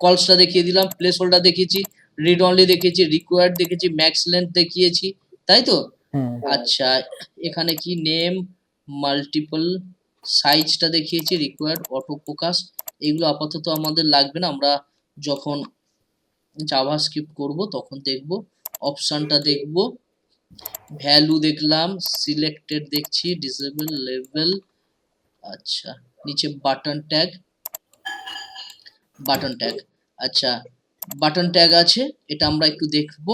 কলসটা দেখিয়ে দিলাম placeholder দেখিয়েছি রিড অনলি দেখিয়েছি রিকোয়ার্ড দেখেছি ম্যাক্স লেন্থ দেখিয়েছি তাই তো? আচ্ছা এখানে কি নেম মাল্টিপল সাইজটা দেখিয়েছি রিকোয়ার্ড অটো ফোকাস এগুলো আপাতত আমাদের লাগবে না আমরা যখন জাভা স্ক্রিপ্ট করব তখন দেখব অপশানটা দেখব ভ্যালু দেখলাম সিলেক্টেড দেখছি ডিসেবল লেভেল আচ্ছা নিচে বাটন ট্যাগ বাটন ট্যাগ আচ্ছা বাটন ট্যাগ আছে এটা আমরা একটু দেখব।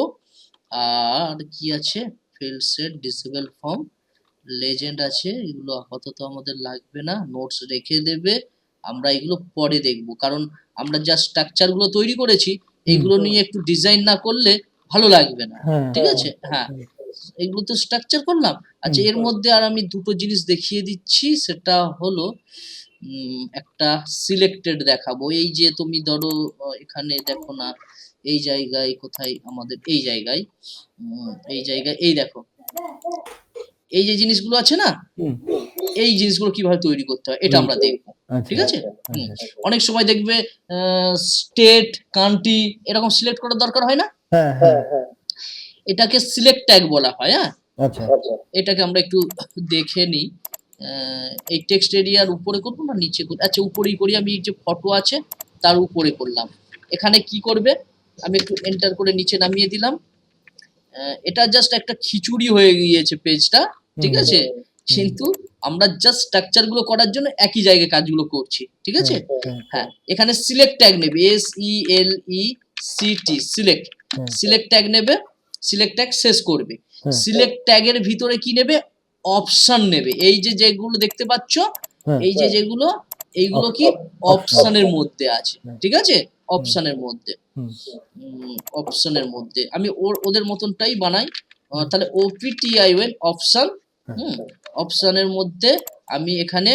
আর কি আছে? Fieldset disable form legend আছে এগুলো আপাতত আমাদের লাগবে না নোটস রেখে দেবে আমরা এগুলো পরে দেখব। কারণ আমরা যা স্ট্রাকচারগুলো তৈরি করেছি এগুলো নিয়ে একটু ডিজাইন না করলে ভালো লাগবে না। হ্যাঁ ঠিক আছে? হ্যাঁ। এগুলো তো স্ট্রাকচার করলাম। আচ্ছা এর মধ্যে আর আমি দুটো জিনিস দেখিয়ে দিচ্ছি সেটা হলো একটা সিলেক্টেড দেখাবো। এই যে তুমি ধরো এখানে দেখো না এই জায়গায় কোথায়? আমাদের এই জায়গায় এই জায়গায় এই দেখো। এই যে জিনিসগুলো আছে না এই জিনিসগুলো কীভাবে তৈরি করতে হয় এটা আমরা দেখব। আচ্ছা, ঠিক আছে? হুম। আচ্ছা। অনেক সময় দেখবে স্টেট কান্ট্রি এরকম সিলেক্ট করার দরকার হয় না? হ্যাঁ হ্যাঁ। এটাকে সিলেক্ট ট্যাগ বলা হয় হ্যাঁ? আচ্ছা। এটাকে আমরা একটু দেখে নিই। এই টেক্সট এরিয়ার উপরে করব না নিচে করব? আচ্ছা উপরেই করি আমি এই যে ফটো আছে তার উপরে করলাম। এখানে কি করবে? আমি একটু এন্টার করে নিচে নামিয়ে দিলাম। এটা জাস্ট একটা খিচুড়ি হয়ে গিয়েছে পেজটা ঠিক আছে? কিন্তু আমরা জাস্ট স্ট্রাকচারগুলো করার জন্য একই জায়গায় কাজগুলো করছি ঠিক আছে? হ্যাঁ এখানে সিলেক্ট ট্যাগ নেবে S E L E C T select select tag নেবে সিলেক্ট ট্যাগ শেষ করবে। সিলেক্ট ট্যাগের ভিতরে কি নেবে? অপশন নেবে। এই যে যেগুলো দেখতে পাচ্ছ হ্যাঁ, এই যে যেগুলো এইগুলো কি অপশনের মধ্যে আছে ঠিক আছে? অপশনের মধ্যে। অপশনের মধ্যে। আমি ওর ওদের মতনটাই বানাই। তাহলে ওপিটিআইএন অপশন হুম অপশনের মধ্যে আমি এখানে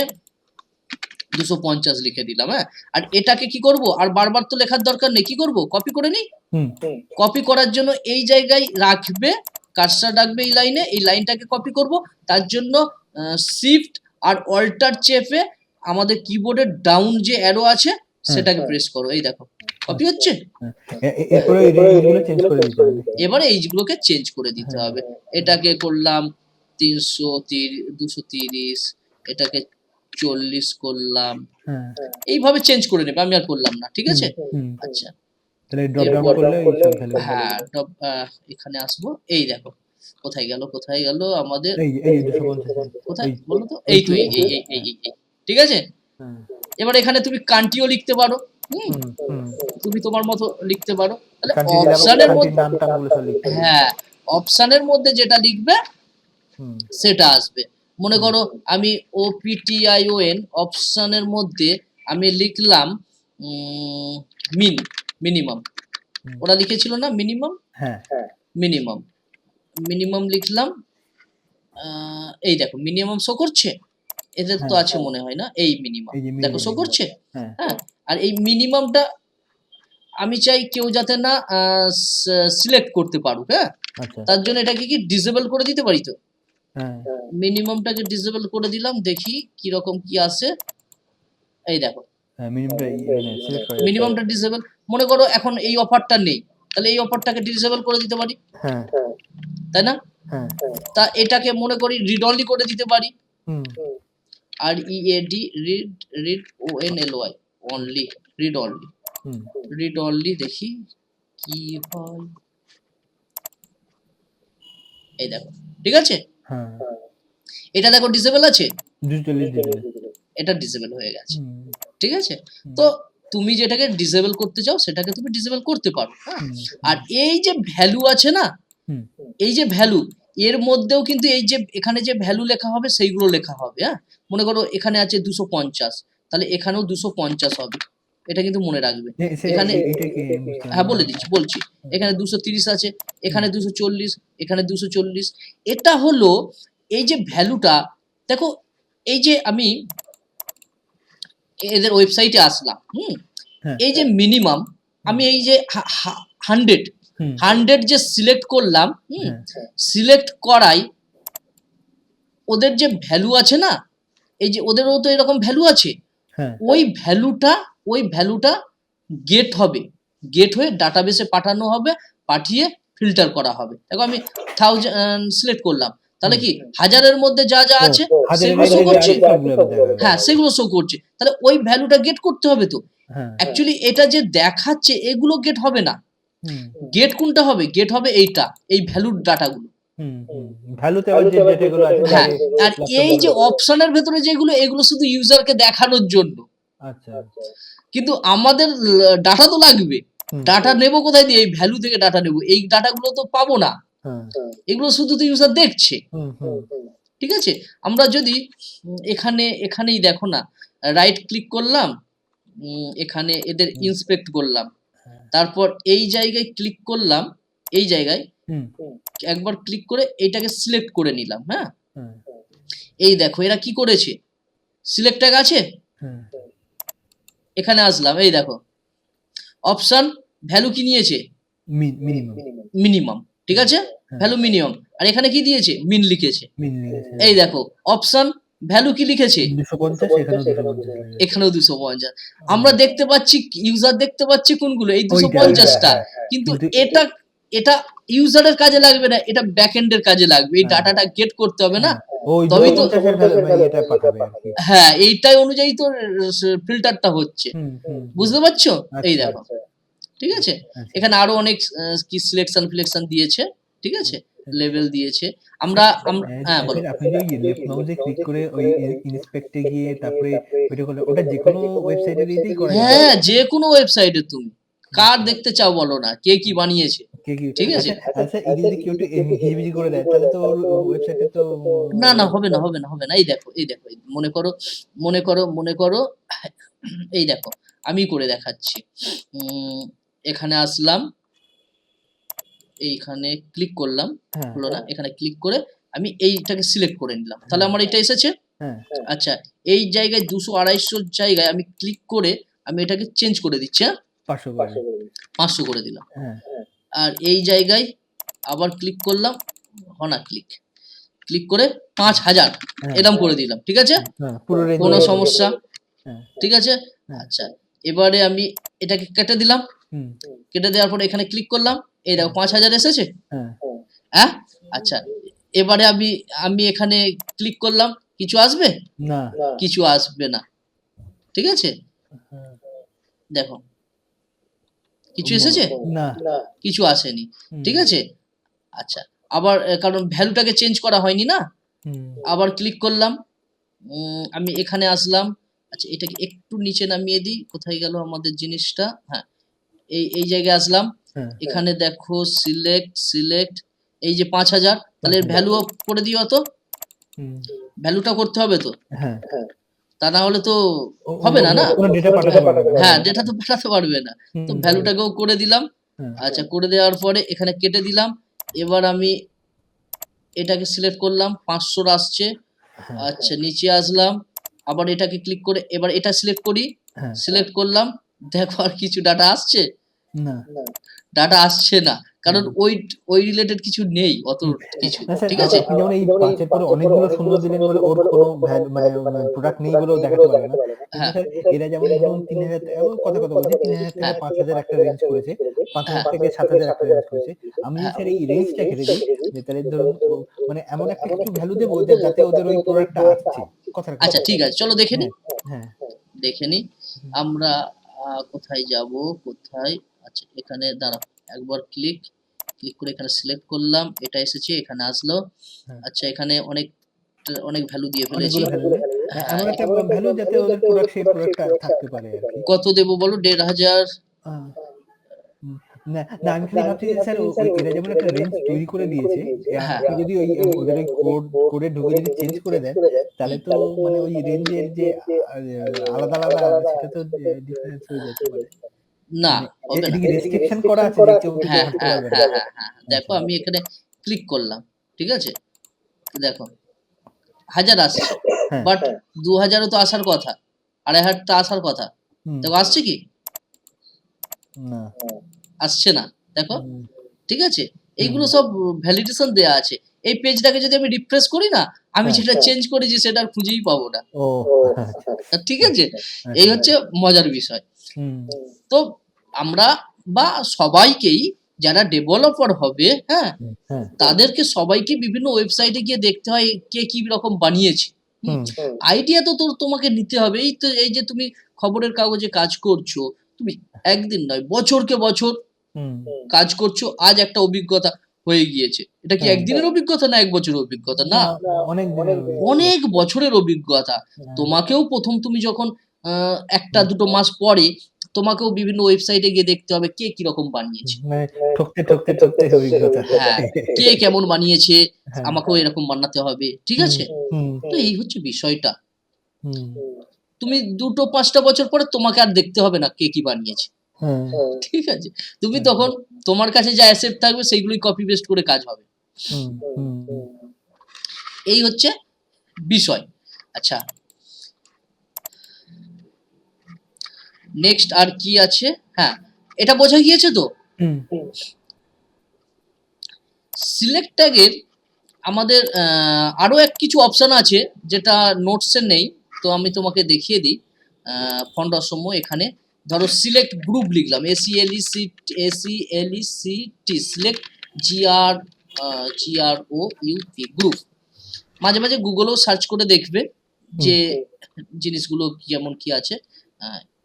দুশো পঞ্চাশ লিখে দিলাম হ্যাঁ? আর এটাকে কি করব? আর বারবার তো লেখার দরকার নেই। কি করব? কপি করে নিই? হুম, কপি করার জন্য এই জায়গায় রাখবে কার্সার ডাকবে এই লাইনে এই লাইনটাকে কপি করব। তার জন্য শিফট আর অল্টার চেপে আমাদের কিবোর্ডের ডাউন যে অ্যারো আছে সেটাকে প্রেস করো। এই দেখো কপি হচ্ছে? এ- এ- এই রেঞ্জগুলো চেঞ্জ করে দিতে হবে। এবারে এইগুলোকে চেঞ্জ করে দিতে হবে। এটাকে করলাম তিনশো দুশো তিরিশ এটাকে চল্লিশ করলাম। হ্যাঁ। এইভাবে চেঞ্জ করে নেবে আমি আর করলাম না ঠিক আছে? আচ্ছা। তাহলে ড্রপ ডাউন করলে হ্যাঁ আহ, এখানে আসব। এই দেখো কোথায় গেল কোথায় গেল আমাদের এই এই কোথায়? বলো তো এই তো এই এই এই। ঠিক আছে? এবার এখানে তুমি কান্টিও লিখতে পারো। তুমি তোমার মতো লিখতে পারো। তাহলে অপশনের মধ্যে হ্যাঁ অপশনের মধ্যে যেটা লিখবে সেটা আসবে। মনে করো আমি ওপিটিআইওএন অপশনের মধ্যে আমি লিখলাম মিন। মিনিমাম। ওরা লিখেছিল না মিনিমাম হ্যাঁ। মিনিমাম মিনিমাম লিখলাম আহ, এই দেখো মিনিমাম শো করছে? এদের তো হ্যাঁ। আছে মনে হয় না এই মিনিমাম দেখো শো করছে? হ্যাঁ। হ্যাঁ। আর এই মিনিমামটা আমি চাই কেউ যাতে না সিলেক্ট করতে পারুক হ্যাঁ? আচ্ছা। তার জন্য এটাকে কি ডিসেবল করে দিতে পারি তো? হ্যাঁ। মিনিমামটাকে ডিসেবল করে দিলাম দেখি কি রকম কি আসে। এই দেখো হ্যাঁ মিনিমামটা মানে সিলেক্ট করে মিনিমামটা ডিসেবল মনে করো এখন এই অফারটা নেই তাহলে এই অফারটাকে ডিসেবল করে দিতে পারি? হ্যাঁ। তাই না? হ্যাঁ। তা এটাকে মনে করি রিড অনলি করে দিতে পারি। R E A D read read O N L Y only read only hmm. Read only দেখি কি হয়। এই দেখো ঠিক আছে? হ্যাঁ। এটা দেখো ডিসেবল আছে? এটা ডিসেবল হয়ে গেছে। হুম। ঠিক আছে? তো তুমি যেটাকে ডিসেবল করতে চাও সেটাকে তুমি ডিসেবল করতে পারো হ্যাঁ? আর এই যে ভ্যালু আছে না এই যে ভ্যালু এর মধ্যেও কিন্তু এই যে এখানে যে ভ্যালু লেখা হবে সেইগুলো লেখা হবে হ্যাঁ? মনে করো এখানে আছে দুশো পঞ্চাশ তাহলে এখানেও দুশো পঞ্চাশ হবে এটা কিন্তু মনে রাখবে। এখানে- হ্যাঁ বলে দিচ্ছি বলছি। এখানে দুশো তিরিশ আছে এখানে দুশো চল্লিশ এখানে দুশো চল্লিশ। এটা হলো এই যে ভ্যালুটা দেখো এই যে আমি এদের ওয়েবসাইটে আসলাম। হুম? হ্যাঁ। এই যে মিনিমাম আমি এই যে হান্ড্রেড হান্ড্রেড যে সিলেক্ট করলাম হুম? হ্যাঁ, সিলেক্ট করাই ওদের যে ভ্যালু আছে না এই যে ওদেরও তো এরকম ভ্যালু আছে হ্যাঁ। ওই ভ্যালুটা ওই ভ্যালুটা গেট হবে। গেট হয়ে ডাটাবেসে পাঠানো হবে পাঠিয়ে ফিল্টার করা হবে। দেখো আমি থাউজেন্ড সিলেক্ট করলাম। তাহলে কি হাজারের মধ্যে যা যা আছে সেগুলো মধ্যে করছে। হ্যাঁ সেগুলো শো করছে। তাহলে ওই ভ্যালুটা গেট করতে হবে তো। অ্যাকচুয়ালি এটা যে দেখাচ্ছে এগুলো গেট হবে না। গেট কোনটা হবে? গেট হবে এইটা এই ভ্যালুর ডাটাগুলো হুম, হুম। ভ্যালুতে আবার যে ডেটাগুলো আছে হ্যাঁ আর এই যে অপশনের ভেতরে যেগুলো এগুলো শুধু ইউজারকে দেখানোর জন্য। আচ্ছা। কিন্তু আমাদের ডাটা তো লাগবে। ডাটা নেব কোথায় দিয়ে? এই ভ্যালু থেকে ডাটা নেব। এই ডাটাগুলো তো পাবো না। এগুলো শুধু তো ইউজার দেখছে। ঠিক আছে? আমরা যদি এখানে এখানেই দেখো না রাইট ক্লিক করলাম এখানে এদের ইন্সপেক্ট করলাম। হ্যাঁ। তারপর এই জায়গায় ক্লিক করলাম এই জায়গায় হুম, একবার ক্লিক করে এইটাকে সিলেক্ট করে নিলাম হ্যাঁ? হ্যাঁ, এই দেখো এরা কি করেছে? সিলেক্ট ট্যাগ আছে? হ্যাঁ, এখানে আসলাম এই দেখো। অপশন ভ্যালু কি নিয়েছে? মি- minimum, মিনিমাম ঠিক আছে? হ্যাঁ। ভ্যালু মিনিমাম আর এখানে কি দিয়েছে? মিন লিখেছে। এই দেখো অপশন ভ্যালু কি লিখেছে? এখানেও 250 লিখেছে। এখানেও দুশো পঞ্চাশ। আমরা দেখতে পাচ্ছি ইউজার দেখতে পাচ্ছি কোনগুলো? এই দুশো পঞ্চাশটা। হ্যাঁ, কিন্তু কিন্তু এটা এটা ইউজারের কাজে লাগবে না এটা ব্যাকএন্ডের কাজে লাগবে। এই হ্যাঁ। ডাটাটা গেট করতে হবে না। তবেই তো- 250 এর ভ্যালু- ভ্যালু এটা পাঠাবে আর কি। হ্যাঁ এইটাই অনুযায়ী তো ফিল্টারটা হচ্ছে। বুঝতে পারছ? এই আচ্ছা, দেখো ঠিক আছে? আচ্ছা। এখানে আরও অনেক কি সিলেকশন ফিলেকশন দিয়েছে ঠিক আছে? লেভেল দিয়েছে। আমরা আমরা হ্যাঁ, হ্যাঁ বলো। আপনি যে লেফট মাউসে ক্লিক করে ওই ইন্সপেক্টে গিয়ে তারপরে ওইটা করলে ওটা যে কোনো ওয়েবসাইটের দিয়েই করা হ্যাঁ যে কোনো ওয়েবসাইটে তুমি। কার দেখতে চাও বলো না কে কি বানিয়েছে কে কি ঠিক আছে। আচ্ছা, আচ্ছা এটি যদি কেউ হিজিবিজি করে দেয় তাহলে তো ওয়েবসাইটে তো না না হবে না হবে না হবে না। এই দেখো এই দেখো মনে করো মনে করো মনে করো এই দেখো আমি করে দেখাচ্ছি। উম, এখানে আসলাম। এইখানে ক্লিক করলাম। হ্যাঁ। হলো না এখানে ক্লিক করে আমি এইটাকে সিলেক্ট করে নিলাম। তাহলে আমার এটা এসেছে? হ্যাঁ। আচ্ছা এই জায়গায় দুশো আড়াইশো জায়গায় আমি ক্লিক করে আমি এটাকে চেঞ্জ করে দিচ্ছি হ্যাঁ? পাঁচশো করে। দিলাম। হ্যাঁ। আর এই জায়গায় আবার ক্লিক করলাম হনা ক্লিক ক্লিক করে পাঁচ হাজার। হ্যাঁ, এরম করে দিলাম ঠিক আছে? হ্যাঁ পুরো রেঞ্জ কোনো সমস্যা। হ্যাঁ। ঠিক আছে? হ্যাঁ। আচ্ছা এবারে আমি এটাকে কেটে দিলাম। হুম। কেটে দেওয়ার পরে এখানে ক্লিক করলাম। এই দেখো পাঁচ হাজার এসেছে? হ্যাঁ। হ্যাঁ আচ্ছা। এবারে আমি আমি এখানে ক্লিক করলাম। কিছু আসবে? না। কিছু আসবে না। ঠিক আছে? দেখো। কিছু এসেছে? না। কিছু আসেনি। ঠিক আছে? আচ্ছা। আবার কারণ ভ্যালুটাকে চেঞ্জ করা হয়নি না? আবার ক্লিক করলাম। আমি এখানে আসলাম। আচ্ছা এটাকে একটু নিচে নামিয়ে দিই কোথায় গেল আমাদের জিনিসটা? হ্যাঁ এই এই জায়গায় আসলাম। হ্যাঁ এখানে দেখো সিলেক্ট সিলেক্ট এই যে পাঁচ হাজার তাহলে। ভ্যালু করে দিও তো। ভ্যালুটা করতে হবে তো? হ্যাঁ। তা না হলে তো হবে না, না? কোনো ডেটা পাঠাতে পারবে না। হ্যাঁ ডেটা তো পাঠাতে পারবে না। তো ভ্যালুটাকেও করে দিলাম। হ্যাঁ, আচ্ছা করে দেওয়ার পরে এখানে কেটে দিলাম। এবার আমি এটাকে সিলেক্ট করলাম পাঁচশোর আসছে। হ্যাঁ, আচ্ছা নিচে আসলাম। আবার এটাকে ক্লিক করে এবার এটা সিলেক্ট করি হ্যাঁ, সিলেক্ট করলাম দেখো আর কিছু ডাটা আসছে? না। ডাটা আসছে না। কারণ ওই ওই রিলেটেড কিছু নেই অত কিছু ঠিক আছে? যেমন এই পাঁচের পরে অনেকগুলো শূন্য দিলেন বলে ওর কোনো ভ্যালু মানে প্রোডাক্ট নেই বলেও দেখাতে পারে না। হ্যাঁ। এরা যেমন ধরুন তিন হাজার এমন কথা কথা বলছে তিন হাজার থেকে হ্যাঁ। পাঁচ হাজার একটা রেঞ্জ করেছে পাঁচ হাজার হ্যাঁ। থেকে সাত হাজার একটা রেঞ্জ করেছে। আমি হ্যাঁ। স্যার এই রেঞ্জটা কেটে দিই যে তাহলে ধরুন মানে এমন একটা কিছু ভ্যালু দেবো যাতে ওদের ওই প্রোডাক্টটা আসছে। কথা আচ্ছা ঠিক আছে চলো দেখে নি। হ্যাঁ। দেখে নি। আমরা আহ, কোথায় যাব কোথায় আচ্ছা এখানে দাঁড়াও একবার ক্লিক ক্লিক করে এখানে সিলেক্ট করলাম এটা এসেছে এখানে আসলো। হ্যাঁ। আচ্ছা এখানে অনেক অনেক ভ্যালু দিয়ে ফেলেছি। ভ্যালু এমন একটা ভ্যালু যাতে ওদের প্রোডাক্ট সেই প্রোডাক্টটা থাকতে পারে কত দেবো বলো? দেড় হাজার। না না আমি খালি ভাবছি যে স্যার এরা যেমন একটা রেঞ্জ তৈরি করে দিয়েছে হ্যাঁ। আপনি যদি ওই ওদের কোড কোডে ঢুকে যদি চেঞ্জ করে দেন তাহলে তো মানে ওই রেঞ্জের যে আলাদা আলাদা সেটা তো ডিফারেন্স হয়ে যেতে পারে। না মানে হবে না। করা আছে হ্যাঁ হ্যাঁ হ্যাঁ হ্যাঁ হ্যাঁ দেখো আমি এখানে ক্লিক করলাম ঠিক আছে? দেখো হাজার আসছে। হ্যাঁ। বাট দু হাজারও তো আসার কথা আড়াই হাজার তো আসার কথা। দেখো আসছে কি? না। আসছে না দেখো। ঠিক আছে? এইগুলো সব ভ্যালিডেশন দেয়া আছে। এই পেজটাকে যদি আমি রিফ্রেশ করি না আমি হ্যাঁ। যেটা চেঞ্জ করেছি সেটা আর খুঁজেই পাবো না। ও ঠিক আছে? আচ্ছা, এই হচ্ছে মজার বিষয়। তো আমরা বা সবাইকেই যারা ডেভেলপার হবে হ্যাঁ হ্যাঁ। তাদেরকে সবাইকে বিভিন্ন ওয়েবসাইটে গিয়ে দেখতে হয় কে কি রকম বানিয়েছে। আইডিয়া তো তোর তোমাকে নিতে হবে। এই তো এই যে তুমি খবরের কাগজে কাজ করছ তুমি একদিন নয় বছরকে বছর হুম। কাজ করছ আজ একটা অভিজ্ঞতা হয়ে গিয়েছে। এটা কি হ্যাঁ। একদিনের অভিজ্ঞতা না এক বছরের অভিজ্ঞতা? না। অনেক বছরের অভিজ্ঞতা। হ্যাঁ। তোমাকেও প্রথম তুমি যখন একটা দুটো মাস পরে তোমাকেও বিভিন্ন ওয়েবসাইটে গিয়ে দেখতে হবে কে কীরকম বানিয়েছে। মানে ঠকতে ঠকতে ঠকতে অভিজ্ঞতা। হ্যাঁ কে কেমন বানিয়েছে হ্যাঁ। আমাকেও এরকম বানাতে হবে ঠিক আছে? হুম। তো এই হচ্ছে বিষয়টা। তুমি দুটো পাঁচটা বছর পরে তোমাকে আর দেখতে হবে না কে কি বানিয়েছে। হ্যাঁ। ঠিক আছে? তুমি তখন তোমার কাছে যা অ্যাসেট থাকবে সেইগুলোই কপি পেস্ট করে কাজ হবে। এই হচ্ছে বিষয়। আচ্ছা নেক্সট আর কি আছে? হ্যাঁ এটা বোঝা গিয়েছে তো? সিলেক্ট ট্যাগের আমাদের আহ, আরও এক কিছু অপশন আছে যেটা নোটসে নেই তো আমি তোমাকে দেখিয়ে দিই। ফন্ড অসম্য এখানে ধরো সিলেক্ট গ্রুপ লিখলাম S E L E C S E L E C T select G R G R O U P group মাঝে মাঝে গুগলেও সার্চ করে দেখবে যে জিনিসগুলো কেমন কি আছে।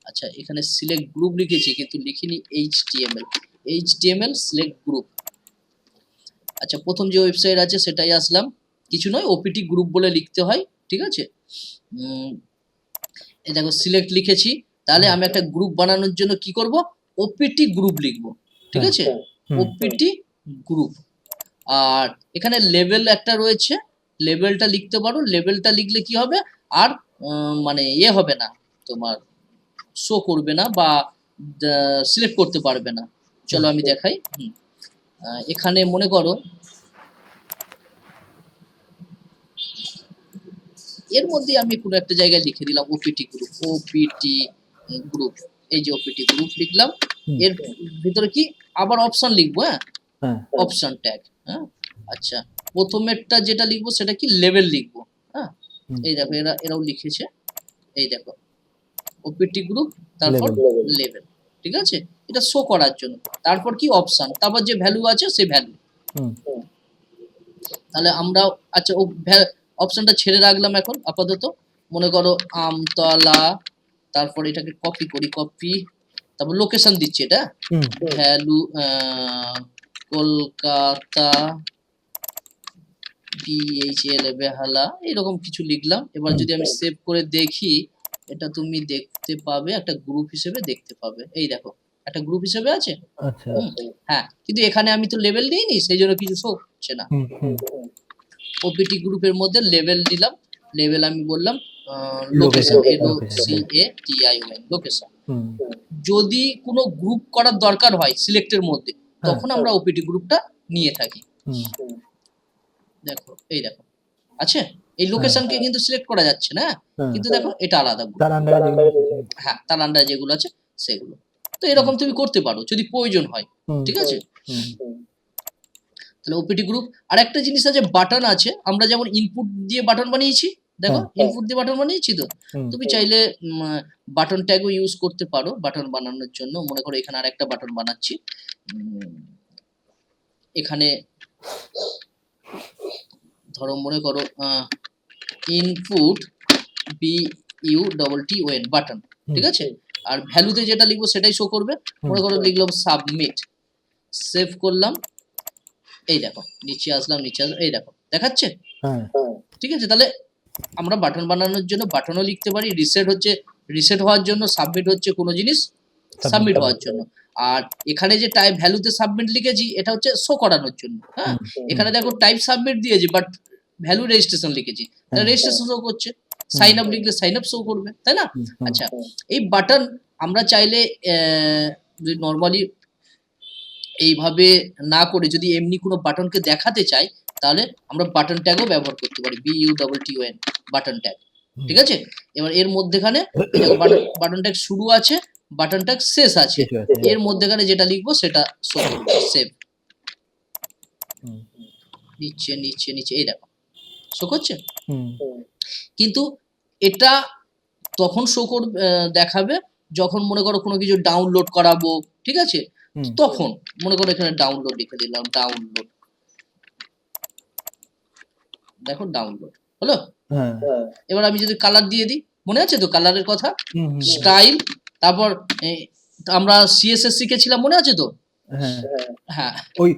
আচ্ছা এখানে সিলেক্ট গ্রুপ লিখেছি কিন্তু লিখিনি H T M L H T M L select group আচ্ছা প্রথম যে ওয়েবসাইট আছে সেটাই আসলাম। কিছু নয় ওপিটি গ্রুপ বলে লিখতে হয় ঠিক আছে? এই দেখো সিলেক্ট লিখেছি। তাহলে আমি একটা গ্রুপ বানানোর জন্য কি করব? ওপিটি গ্রুপ লিখব ঠিক হ্যাঁ। আছে। ওপিটি গ্রুপ আর এখানে লেভেল একটা রয়েছে লেভেলটা লিখতে পারো। লেভেলটা লিখলে কি হবে? আর মানে ইয়ে হবে না তোমার শো করবে না বা সিলেক্ট করতে পারবে না। চলো আমি দেখাই। হুম। আহ, এখানে মনে করো এর মধ্যে আমি কোনো একটা জায়গায় লিখে দিলাম ওপিটি গ্রুপ ওপিটি গ্রুপ এই যে ওপিটি গ্রুপ লিখলাম। এর ভিতরে কি? আবার অপশন লিখব হ্যাঁ? হ্যাঁ। অপশন ট্যাগ হ্যাঁ? আচ্ছা প্রথমেরটা যেটা লিখব সেটা কি? লেভেল লিখব হ্যাঁ? এই দেখো এরা এরাও লিখেছে। এই দেখো ওপিটি গ্রুপ তারপর লেভেল ঠিক আছে? এটা শো করার জন্য। তারপর কি অপশন তারপর যে ভ্যালু আছে সেই ভ্যালু তাহলে আমরা আচ্ছা ও অপশনটা ছেড়ে রাখলাম এখন আপাতত। মনে করো আমতলা তারপর এটাকে কপি করি কপি তারপর লোকেশন দিচ্ছি এটা। ভ্যালু কলকাতা বিএইচএল বেহালা এরকম কিছু লিখলাম। এবার যদি আমি সেভ করে দেখি এটা তুমি দেখতে পাবে একটা গ্রুপ হিসেবে দেখতে পাবে। এই দেখো একটা গ্রুপ হিসেবে আছে? আচ্ছা। হ্যাঁ কিন্তু এখানে আমি তো লেভেল দিইনি সেই জন্য কিছু শো হচ্ছে না। ওপিটি গ্রুপের মধ্যে লেভেল দিলাম লেভেল আমি বললাম location L O C A T I O N location যদি কোনো গ্রুপ করার দরকার হয় সিলেক্টের মধ্যে হ্যাঁ। তখন আমরা ওপিটি গ্রুপটা নিয়ে থাকি। দেখো এই দেখো আছে? এই লোকেশনকে কিন্তু সিলেক্ট করা যাচ্ছে না। হ্যাঁ। কিন্তু দেখো এটা আলাদা হ্যাঁ তার আন্ডারে যেগুলো আছে সেগুলো। তো এরকম তুমি করতে পারো যদি প্রয়োজন হয়। ঠিক আছে? তাহলে ওপিটি গ্রুপ আর একটা জিনিস আছে বাটন আছে। আমরা যেমন ইনপুট দিয়ে বাটন বানিয়েছি দেখো হ্যাঁ। ইনপুট দিয়ে বাটন বানিয়েছি তো? তুমি চাইলে বাটন ট্যাগও ইউজ করতে পারো বাটন বানানোর জন্য। মনে করো এখানে আরেকটা বাটন বানাচ্ছি। এখানে ধরো মনে করো input B U double T O N button ঠিক আছে? আর ভ্যালুতে যেটা লিখব সেটাই শো করবে। মনে করো লিখলাম সাবমিট সেভ করলাম এই দেখো নিচে আসলাম নিচে আসলাম এই দেখো দেখাচ্ছে? হ্যাঁ। ঠিক আছে তাহলে আমরা বাটন বানানোর জন্য বাটনও লিখতে পারি রিসেট হচ্ছে রিসেট হওয়ার জন্য সাবমিট হচ্ছে কোনো জিনিস সাবমিট হওয়ার জন্য। আর এখানে যে টাইপ ভ্যালুতে সাবমিট লিখেছি এটা হচ্ছে শো করানোর জন্য হ্যাঁ? এখানে দেখো টাইপ সাবমিট দিয়েছি বাট ভ্যালু রেজিস্ট্রেশন লিখেছি। রেজিস্ট্রেশন শো করছে সাইন আপ লিখলে সাইন আপ শো করবে তাই না? আচ্ছা এই বাটন আমরা চাইলে নর্মালি এইভাবে না করে যদি এমনি কোনো বাটনকে দেখাতে চাই তাহলে আমরা বাটন ট্যাগও ব্যবহার করতে পারি B U double T O N button tag ঠিক আছে? এবার এর মধ্যেখানে বাটন ট্যাগ শুরু আছে বাটন ট্যাগ শেষ আছে। এর মধ্যেখানে যেটা লিখব সেটা সেভ নিচে নিচে নিচে এই দেখো। শো করছে? কিন্তু এটা তখন শো করবে আহ, দেখাবে যখন মনে করো কোনো কিছু ডাউনলোড করাবো ঠিক আছে? তখন মনে করো এখানে ডাউনলোড লিখে দিলাম ডাউনলোড দেখো ডাউনলোড হলো? হ্যাঁ। এবার আমি যদি কালার দিয়ে দিই মনে আছে তো কালারের কথা? স্টাইল তারপর আমরা সিএসএস শিখেছিলাম মনে আছে তো? হ্যাঁ। হ্যাঁ। ওই-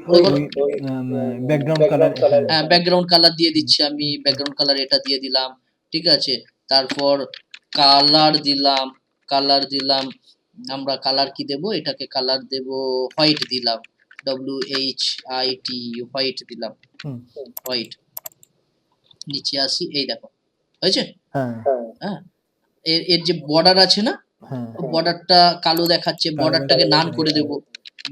ব্যাকগ্রাউন্ড কালার হ্যাঁ ব্যাকগ্রাউন্ড কালার দিয়ে দিচ্ছি আমি ব্যাকগ্রাউন্ড কালার এটা দিয়ে দিলাম ঠিক আছে? তারপর কালার দিলাম কালার দিলাম আমরা কালার কি দেব? এটাকে কালার দেব হোয়াইট দিলাম W H I T white দিলাম। হোয়াইট নিচে আসি এই দেখো হয়েছে? হ্যাঁ। হ্যাঁ। এর এর যে বর্ডার আছে না হ্যাঁ। বর্ডারটা কালো দেখাচ্ছে বর্ডারটাকে নান করে দেব।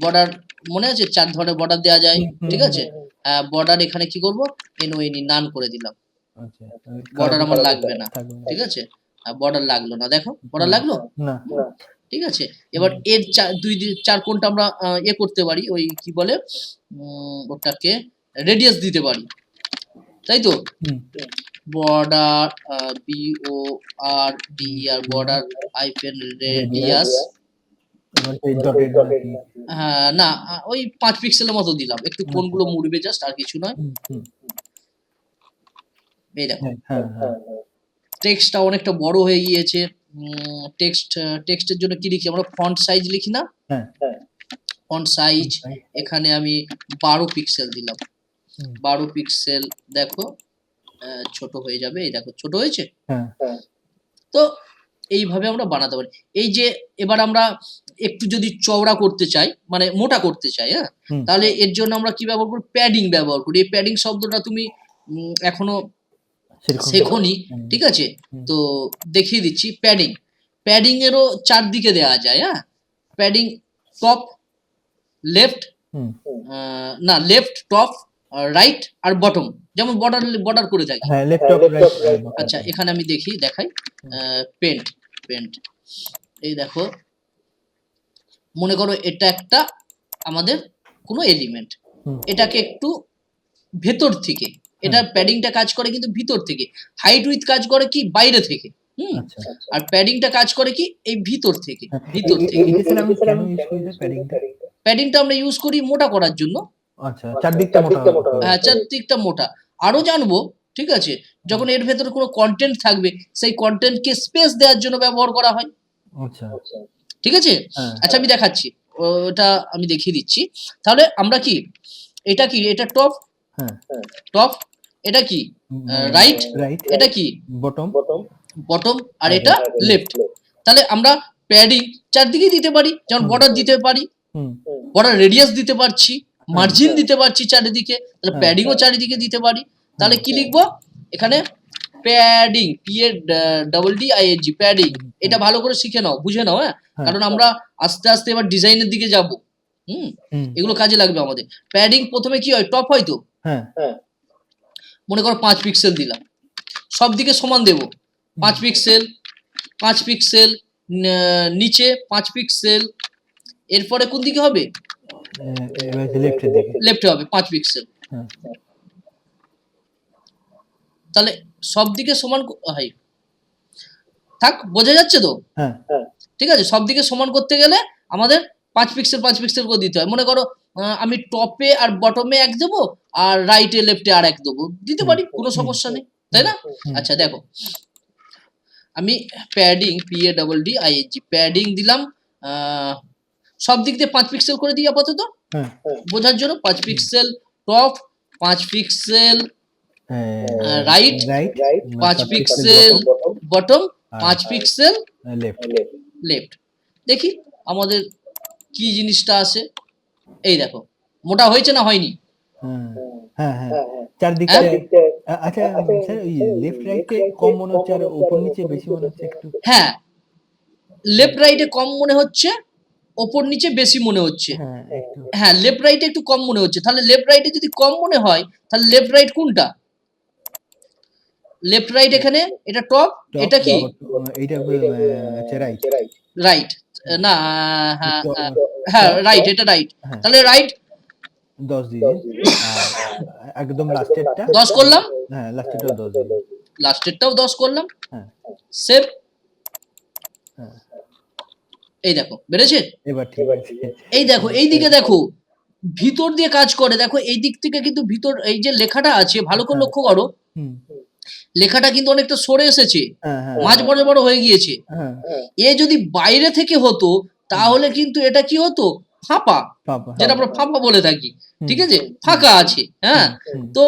বর্ডার মনে আছে চার ধরনের বর্ডার দেওয়া যায় ঠিক আছে? বর্ডার এখানে কি করব? এনও এনি নান করে দিলাম। বর্ডার আমার লাগবে না। ঠিক আছে? বর্ডার লাগল না দেখো বর্ডার লাগল? না। ঠিক আছে? এবার এর দুই চার কোণটা আমরা ইয়ে করতে পারি ওই কি বলে উম, ওটাকে রেডিয়াস দিতে পারি। তাই তো border B O R D R border hyphen radius? হ্যাঁ না ওই পাঁচ পিক্সেলের মতো দিলাম। একটু কোনগুলো মুড়বে জাস্ট আর কিছু নয়। এই দেখো। হ্যাঁ, হ্যাঁ, হ্যাঁ। টেক্সটটা অনেকটা বড় হয়ে গিয়েছে। টেক্সট টেক্সটের জন্য কি লিখি? আমরা ফন্ট সাইজ লিখি না? হ্যাঁ। ফন্ট সাইজ এখানে আমি বারো পিক্সেল দিলাম। বারো পিক্সেল দেখো আহ, ছোট হয়ে যাবে এই দেখো ছোট হয়েছে? হ্যাঁ। তো এইভাবে আমরা বানাতে পারি। এই যে এবার আমরা একটু যদি চওড়া করতে চাই মানে মোটা করতে চাই হ্যাঁ? তাহলে এর জন্য আমরা কি ব্যবহার করি প্যাডিং ব্যবহার করি। এই প্যাডিং শব্দটা তুমি উম, এখনও শেখনি ঠিক আছে? তো দেখিয়ে দিচ্ছি প্যাডিং প্যাডিং এরও চারদিকে দেওয়া যায় হ্যাঁ? প্যাডিং টপ লেফট না লেফট টপ রাইট আর বটম যেমন বর্ডার বর্ডার করে থাকি হ্যাঁ লেফট অফ রাইট আচ্ছা এখানে আমি দেখি দেখাই পেন্ট পেন্ট এই দেখো মনে করো এটা একটা আমাদের কোনো এলিমেন্ট হুম। এটাকে একটু ভেতর থেকে এটা প্যাডিংটা কাজ করে কিন্তু ভিতর থেকে হাইট উইথ কাজ করে কি বাইরে থেকে হুম আচ্ছা আর প্যাডিংটা কাজ করে কি এই ভিতর থেকে হ্যাঁ, ভিতর থেকে প্যাডিংটা আমরা ইউজ করি মোটা করার জন্য আচ্ছা চারদিকটা মোটা। হ্যাঁ চারদিকটা মোটা। আরও জানব ঠিক আছে? যখন এর ভেতরে কোনো কন্টেন্ট থাকবে সেই কন্টেন্টকে স্পেস দেওয়ার জন্য ব্যবহার করা হয়। আচ্ছা। ঠিক আছে? হ্যাঁ। আচ্ছা আমি দেখাচ্ছি। ওটা আমি দেখিয়ে দিচ্ছি। তাহলে আমরা কি? এটা কি? এটা টপ হ্যাঁ। টপ এটা কি? রাইট এটা কি? বটম বটম আর এটা লেফট তাহলে আমরা প্যাডিং চারদিকেই দিতে পারি যেমন বর্ডার দিতে পারি বর্ডার রেডিয়াস দিতে পারছি। মার্জিন দিতে পারছি চারিদিকে তাহলে হ্যাঁ। প্যাডিংও চারিদিকে দিতে পারি। তাহলে কি লিখব? এখানে padding P A double D I N G padding এটা ভালো করে শিখে নাও বুঝে নাও হ্যাঁ? হ্যাঁ। কারণ আমরা আস্তে আস্তে এবার ডিজাইনের দিকে যাব। হুম? এগুলো কাজে লাগবে আমাদের। প্যাডিং প্রথমে কি হয়? টপ হয় তো? হ্যাঁ। মনে করো পাঁচ পিক্সেল দিলাম। সব দিকে সমান দেব। পাঁচ পিক্সেল পাঁচ পিক্সেল নিচে পাঁচ পিক্সেল এরপরে কোন দিকে হবে? লেফটের দিকে। লেফটে হবে পাঁচ পিক্সেল হ্যাঁ। তাহলে সব দিকে সমান হয় থাক বোঝা যাচ্ছে তো? হ্যাঁ। ঠিক আছে সব দিকে সমান করতে গেলে আমাদের পাঁচ পিক্সেল পাঁচ পিক্সেল করে দিতে হয়। মনে করো আমি টপে আর বটমে এক দেবো আর রাইটে লেফটে আর এক দেবো। দিতে পারি কোনো সমস্যা নেই তাই না? আচ্ছা দেখো। আমি padding P A double D I G padding দিলাম আহ, সব দিক দিয়ে পাঁচ পিক্সেল করে দিই আপাতত। হ্যাঁ। বোঝার জন্য পাঁচ পিক্সেল টপ পাঁচ পিক্সেল হ্যাঁ। right, রাইট পাঁচ পিক্সেল বটম পাঁচ পিক্সেল লেফট লেফট দেখি আমাদের কি জিনিসটা আছে। এই দেখো মোটা হয়েছে না হয়নি? হ্যাঁ হ্যাঁ হ্যাঁ। চারদিকে আচ্ছা স্যার ওই লেফট রাইটে কম মনে হচ্ছে আর উপর নিচে বেশি মনে হচ্ছে একটু? হ্যাঁ। লেফট রাইটে কম মনে হচ্ছে ওপর নিচে বেশি মনে হচ্ছে। হ্যাঁ হ্যাঁ লেফট রাইটে একটু কম মনে হচ্ছে। তাহলে লেফট রাইটে যদি কম মনে হয় তাহলে লেফট রাইট কোনটা? লেফট রাইট এখানে এটা টপ এটা কি? রাইট রাইট না হ্যাঁ হ্যাঁ, হ্যাঁ রাইট এটা রাইট হ্যাঁ। তাহলে রাইট দশ দিয়ে দিন। একদম লাস্টেরটা দশ করলাম? হ্যাঁ লাস্টেরটাও দশ দিয়ে দিন। লাস্টেরটাও দশ করলাম। হ্যাঁ। সেভ হ্যাঁ এই দেখো বেড়েছে এবার ঠিক আছে। এই দেখো এই দিকে দেখো ভিতর দিয়ে কাজ করে। দেখো এই দিক থেকে কিন্তু ভিতর এই যে লেখাটা আছে ভালো করে হ্যাঁ। লক্ষ্য করো। হুম। লেখাটা কিন্তু অনেকটা সরে এসেছে। হ্যাঁ হ্যাঁ। মাঝ বড় বড় হয়ে গিয়েছে। হ্যাঁ। এ যদি বাইরে থেকে হতো তাহলে কিন্তু এটা কি হতো? ফাঁপা। যেটা আমরা ফাঁপা বলে থাকি। ঠিক আছে? ফাঁকা আছে। হ্যাঁ? তো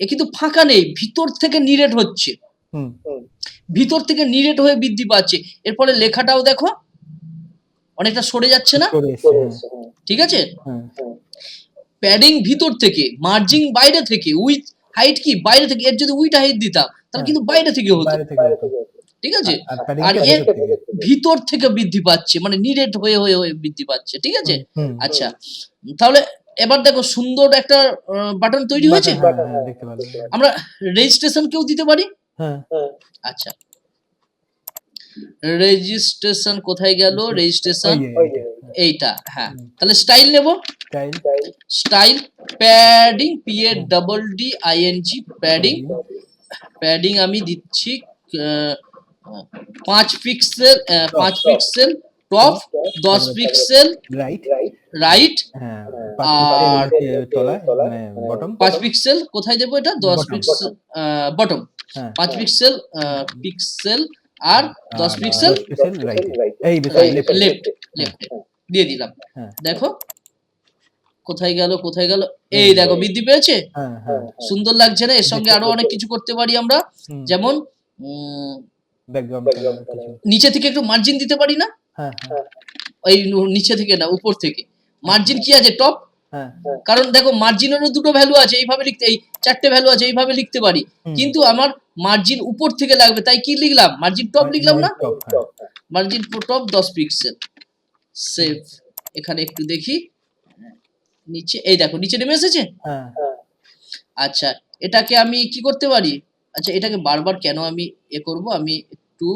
এ কিন্তু ফাঁকা নেই। ভিতর থেকে নিরেট হচ্ছে। হুম। ভিতর থেকে নিরেট হয়ে বৃদ্ধি পাচ্ছে। এর ফলে লেখাটাও দেখো অনেকটা সরে যাচ্ছে না? হ্যাঁ, ঠিক আছে? প্যাডিং ভিতর থেকে মার্জিং বাইরে থেকে উইথ হাইট কি? বাইরে থেকে এর যদি উইট হাইট দিতাম তাহলে হ্যাঁ। কিন্তু বাইরে থেকে হতো। ঠিক আছে? আর এর ভিতর থেকে। বৃদ্ধি পাচ্ছে মানে নিরেট হয়ে হয়ে হয়ে বৃদ্ধি পাচ্ছে ঠিক আছে? আচ্ছা। তাহলে এবার দেখো সুন্দর একটা বাটন তৈরি হয়েছে? হ্যাঁ। আমরা রেজিস্ট্রেশন কেউ দিতে পারি? হ্যাঁ, আচ্ছা। রেজিস্ট্রেশন কোথায় গেল? রেজিস্ট্রেশন এইটা হ্যাঁ। তাহলে স্টাইল নেব? Style padding P A double D I N G padding padding আমি দিচ্ছি পাঁচ পিক্সেল পাঁচ পিক্সেল টপ দশ পিক্সেল রাইট হ্যাঁ, আর- পাঁচ পিক্সেল মানে bottom, পাঁচ পিক্সেল কোথায় দেবো এটা? দশ. পিক্সেল বটম হ্যাঁ, পাঁচ পিক্সেল পিক্সেল আর দশ পিক্সেল দশ পিক্সেল এ। এই লেফট লেফট দিয়ে দিলাম। হ্যাঁ। দেখো। কোথায় গেল কোথায় গেল? এই দেখো বৃদ্ধি পেয়েছে? হ্যাঁ, হ্যাঁ, সুন্দর লাগছে না? এর সঙ্গে আরও অনেক কিছু করতে পারি আমরা। যেমন। নিচে থেকে একটু মার্জিন দিতে পারি না? হ্যাঁ, হ্যাঁ, ওই নু- নিচে থেকে না উপর থেকে। মার্জিন কি আছে? টপ হ্যাঁ, কারণ দেখো মার্জিনেরও দুটো ভ্যালু আছে এইভাবে লিখতে এই চারটে ভ্যালু আছে এইভাবে লিখতে পারি। কিন্তু আমার মার্জিন উপর থেকে লাগবে তাই কি লিখলাম? মার্জিন টপ লিখলাম না? হ্যাঁ। মার্জিন টপ দশ পিক্সেল সেভ এখানে একটু দেখি। নিচে এই দেখো নিচে নেমে এসেছে? হ্যাঁ, আচ্ছা এটাকে আমি কি করতে পারি? আচ্ছা এটাকে বারবার কেন আমি এ করব? আমি একটু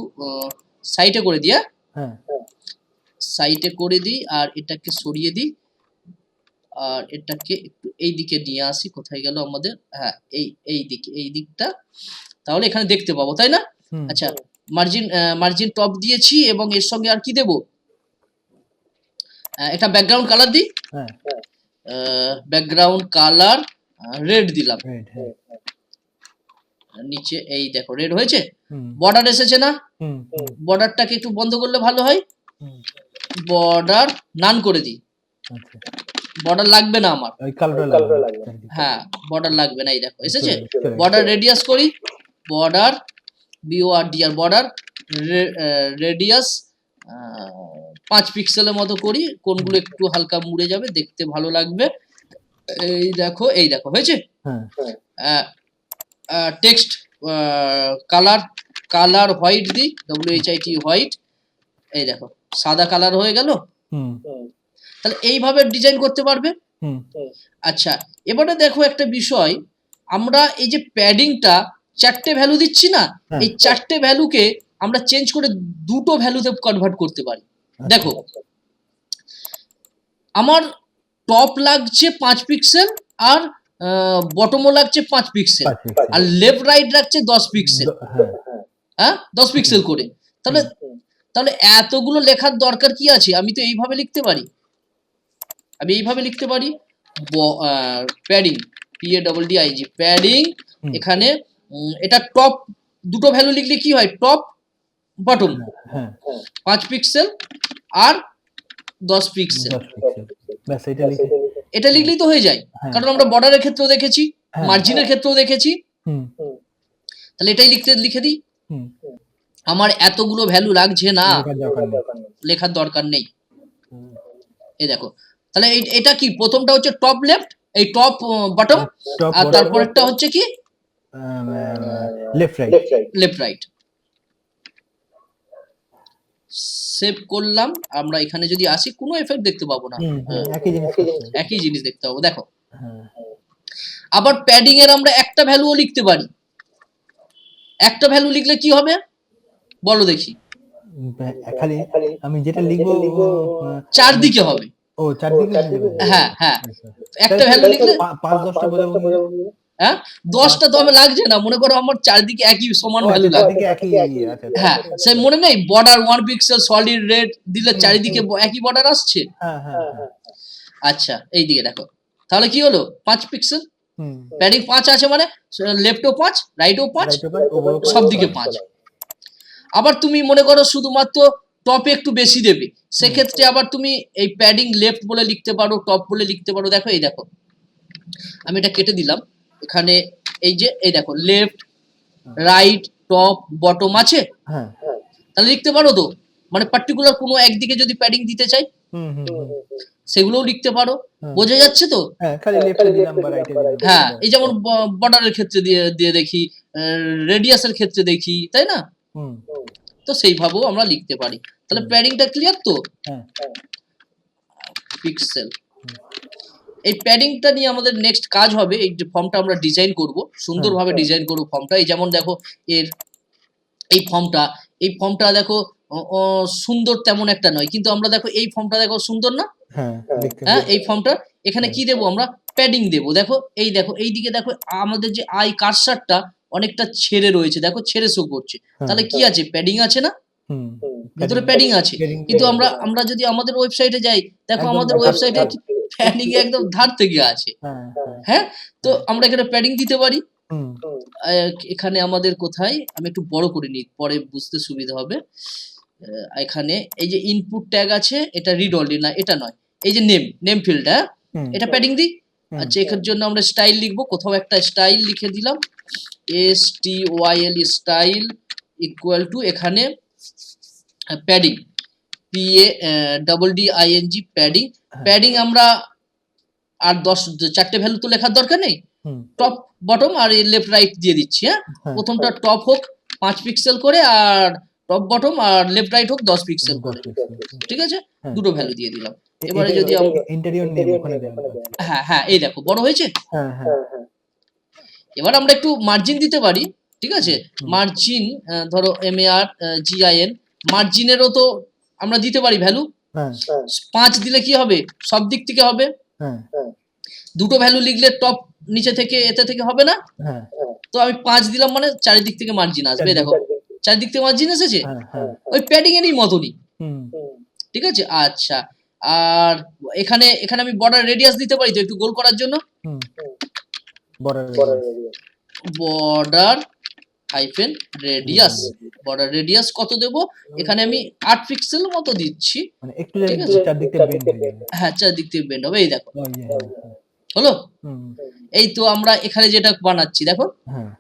সাইটে করে দিই হ্যাঁ, সাইটে করে দিই আর এটাকে সরিয়ে দিই। আর এটাকে একটু এই দিকে নিয়ে আসি কোথায় গেল আমাদের? হ্যাঁ এই এই দিকে এই দিকটা। তাহলে এখানে দেখতে পাবো তাই না? আচ্ছা মার্জিন মার্জিন টপ দিয়েছি এবং এর সঙ্গে আর কি দেব? একটা ব্যাকগ্রাউন্ড কালার দিই? হ্যাঁ, ব্যাকগ্রাউন্ড কালার রেড দিলাম। হ্যাঁ, নিচে এই দেখো রেড হয়েছে? বর্ডার এসেছে না? বর্ডারটাকে একটু বন্ধ করলে ভালো হয়? বর্ডার নান করে দিই। আচ্ছা। বর্ডার লাগবে না আমার। ওই কালোটা লাগবে। হ্যাঁ বর্ডার লাগবে না এই দেখো এসেছে। বর্ডার রেডিয়াস করি। Border B O R D R border radius পাঁচ পিক্সেলের মতো করি। কোনগুলো একটু হালকা মুড়ে যাবে দেখতে ভালো লাগবে। এই দেখো এই দেখো হয়েছে? হ্যাঁ, টেক্সট কালার কালার হোয়াইট দিই W H I T white এই দেখো সাদা কালার হয়ে গেল। হুম, তাহলে এইভাবে ডিজাইন করতে পারবে? আচ্ছা এবারে দেখো একটা বিষয় আমরা এই যে প্যাডিংটা চারটে ভ্যালু দিচ্ছি না হ্যাঁ। এই চারটে ভ্যালুকে আমরা চেঞ্জ করে দুটো ভ্যালুতে কনভার্ট করতে পারি। আচ্ছা। দেখো আমার টপ লাগছে পাঁচ পিক্সেল আর বটমও লাগছে পাঁচ পিক্সেল আর লেফট রাইট লাগছে দশ পিক্সেল হ্যাঁ, হ্যাঁ? দশ পিক্সেল করে। তাহলে তাহলে এতগুলো লেখার দরকার কি আছে? আমি তো এইভাবে লিখতে পারি। আমি এইভাবে লিখতে পারি padding P A double D I G padding এখানে এটা টপ দুটো ভ্যালু লিখলে কি হয়? টপ বটম হ্যাঁ, পাঁচ পিক্সেল আর দশ পিক্সেল এটা লিখলেই তো হয়ে যায়। হ্যাঁ। কারণ আমরা বর্ডারের ক্ষেত্রেও দেখেছি হ্যাঁ। মার্জিনের ক্ষেত্রেও দেখেছি। তাহলে এটাই লিখতে লিখে দিই? আমার এতগুলো ভ্যালু লাগছে না। লেখার দরকার নেই। এই দেখো তাহলে এই- এটা কি? প্রথমটা হচ্ছে টপ লেফট এই টপ বটম আর তারপরেরটা হচ্ছে কি? left right। Left right save করলাম। আমরা এখানে যদি আসি কোনো এফেক্ট দেখতে পাবো না। হ্যাঁ, একই জিনিস একই জিনিস দেখতে পাবো। দেখো। হ্যাঁ, আবার প্যাডিং এর আমরা একটা ভ্যালুও লিখতে পারি। একটা ভ্যালু লিখলে কি হবে? বলো দেখি। খালি আমি যেটা লিখব চারদিকে হবে। ও চারদিকে হয়ে হ্যাঁ হ্যাঁ। আচ্ছা। একটা ভ্যালু লিখলে পাঁচ দশটা বোঝাবো হ্যাঁ? দশটা তো আমি লাগছে না মনে করো আমার চারদিকে একই সমান ভ্যালু আচ্ছা, লাগবে। চারদিকে একই আছে, আচ্ছা, হ্যাঁ আচ্ছা, সে মনে নেই border one pixel solid red দিলে চারিদিকে একই বর্ডার আসছে? হ্যাঁ হ্যাঁ হ্যাঁ আচ্ছা এই দিকে দেখো। তাহলে কি হলো? পাঁচ পিক্সেল হুম। প্যাডিং পাঁচ আছে মানে? লেফটও পাঁচ রাইটও পাঁচ, সব দিকে পাঁচ। আবার তুমি মনে করো শুধুমাত্র টপে একটু বেশি দেবে। সেক্ষেত্রে আবার তুমি এই প্যাডিং লেফট বলে লিখতে পারো টপ বলে লিখতে পারো। দেখো এই দেখো। আমি এটা কেটে দিলাম। এখানে এই যে এই দেখো লেফট রাইট টপ বটম আছে? হ্যাঁ। তাহলে লিখতে পারো তো? মানে পার্টিকুলার কোনো একদিকে যদি প্যাডিং দিতে চাই হুম হুম হুম। সেগুলোও লিখতে পারো। হ্যাঁ। বোঝা যাচ্ছে তো? হ্যাঁ হ্যাঁ এই যেমন বর্ডারের ক্ষেত্রে দিয়ে দিয়ে দেখি রেডিয়াসের ক্ষেত্রে দেখি তাই না? হুম। তো সেইভাবেও আমরা লিখতে পারি। তাহলে। প্যাডিংটা ক্লিয়ার তো? হ্যাঁ। পিক্সেল এই প্যাডিংটা নিয়ে আমাদের নেক্সট কাজ হবে এই যে ফর্মটা আমরা ডিজাইন করব সুন্দরভাবে ডিজাইন করব ফর্মটা এই যেমন দেখো এর এই ফর্মটা এই ফর্মটা দেখো সুন্দর তেমন একটা নয়। কিন্তু আমরা দেখো এই ফর্মটা দেখো সুন্দর না? হ্যাঁ হ্যাঁ। এই ফর্মটা এখানে কি দেবো আমরা? প্যাডিং দেবো। দেখো এই দেখো এই দিকে দেখো আমাদের যে আই কারসারটা অনেকটা ছেড়ে রয়েছে। দেখো ছেড়ে শো করছে। হ্যাঁ। তাহলে কি আছে? প্যাডিং আছে না? হুম। ভিতরে প্যাডিং আছে। কিন্তু আমরা আমরা যদি আমাদের ওয়েবসাইটে যাই দেখো আমাদের ওয়েবসাইটে প্যাডিং একদম ধার থেকে আছে। হ্যাঁ হ্যাঁ। হ্যাঁ? তো আমরা এখানে প্যাডিং দিতে পারি। এখানে আমাদের কোথায়? আমি একটু বড় করে নিই পরে বুঝতে সুবিধা হবে। আহ, এখানে এই যে ইনপুট ট্যাগ আছে এটা রিড অনলি না এটা নয়। এই যে নেম নেম ফিল্ড হ্যাঁ এটা প্যাডিং দিই? আচ্ছা এখান জন্য আমরা স্টাইল লিখব। কোথাও একটা স্টাইল লিখে দিলাম। S T Y L style equal to এখানে padding P A double D I N G padding হ্যাঁ। প্যাডিং আমরা আর দশ চারটে ভ্যালু তো লেখার দরকার নেই। টপ বটম আর লেফট রাইট দিয়ে দিচ্ছি হ্যাঁ? হ্যাঁ। প্রথমটা টপ হোক পাঁচ পিক্সেল করে আর টপ বটম আর লেফট রাইট হোক দশ পিক্সেল করে। ঠিক আছে? হ্যাঁ। দুটো ভ্যালু দিয়ে দিলাম। এবারে যদি ইন্টেরিয়র নেম ওখানে হ্যাঁ হ্যাঁ এই দেখো বড় হয়েছে? হ্যাঁ হ্যাঁ। এবার আমরা একটু মার্জিন দিতে পারি ঠিক আছে। মার্জিন ধরো এম এ আর জিআইএন মার্জিনেরও তো আমরা দিতে পারি ভ্যালু পাঁচ দিলে কি হবে? সব দিক থেকে হবে। হ্যাঁ। দুটো ভ্যালু লিখলে টপ নিচে থেকে এতে থেকে হবে না? হ্যাঁ। তো আমি পাঁচ দিলাম মানে চারিদিক থেকে মার্জিন আসবে। দেখো চারিদিক থেকে মার্জিন এসেছে? হ্যাঁ ওই প্যাডিং এরই মতনই। ঠিক আছে? আচ্ছা। আর এখানে এখানে আমি বর্ডার রেডিয়াস দিতে পারি তো একটু গোল করার জন্য? Border hyphen radius border radius কত দেব? এখানে আমি আট পিক্সেল মতো দিচ্ছি। মানে একটু ঠিক জানি আছে। বেন্ড হয়ে হ্যাঁ চারদিক থেকে বেন্ড হবে এই দেখো। হ্যাঁ। হলো? এই তো আমরা এখানে যেটা বানাচ্ছি দেখো। হ্যাঁ।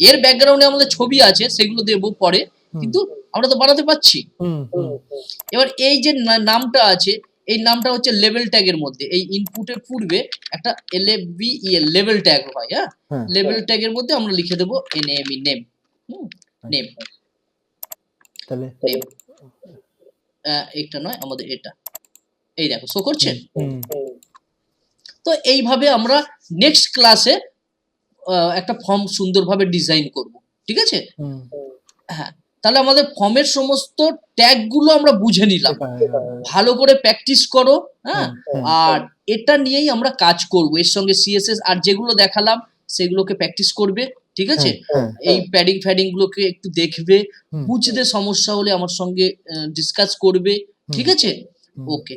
এর ব্যাকগ্রাউন্ডে আমাদের ছবি আছে সেগুলো দেবো পরে। কিন্তু আমরা তো বানাতে পারছি। এবার এই যে না- নামটা আছে এই নামটা হচ্ছে লেভেল ট্যাগের মধ্যে। এই ইনপুটের পূর্বে একটা এল এফ বি লেভেল ট্যাগ হয় হ্যাঁ? লেভেল ট্যাগের মধ্যে আমরা লিখে দেবো N M E name name তাহলে একটা নয় আমাদের এটা। এই দেখো শো করছে? হুম তো এইভাবে আমরা নেক্সট ক্লাসে একটা ফর্ম সুন্দরভাবে ডিজাইন করব ঠিক আছে? হ্যাঁ। তাহলে আমাদের ফর্মের সমস্ত ট্যাগগুলো আমরা বুঝে নিলাম। ভালো করে প্র্যাকটিস করো হ্যাঁ? আর এটা নিয়েই আমরা কাজ করব। এর সঙ্গে সিএসএস আর যেগুলো দেখালাম সেগুলোকে প্র্যাকটিস করবে ঠিক আছে? এই প্যাডিং ফ্যাডিং গুলোকে একটু দেখবে বুঝতে সমস্যা হলে আমার সঙ্গে ডিসকাস করবে ঠিক আছে? ওকে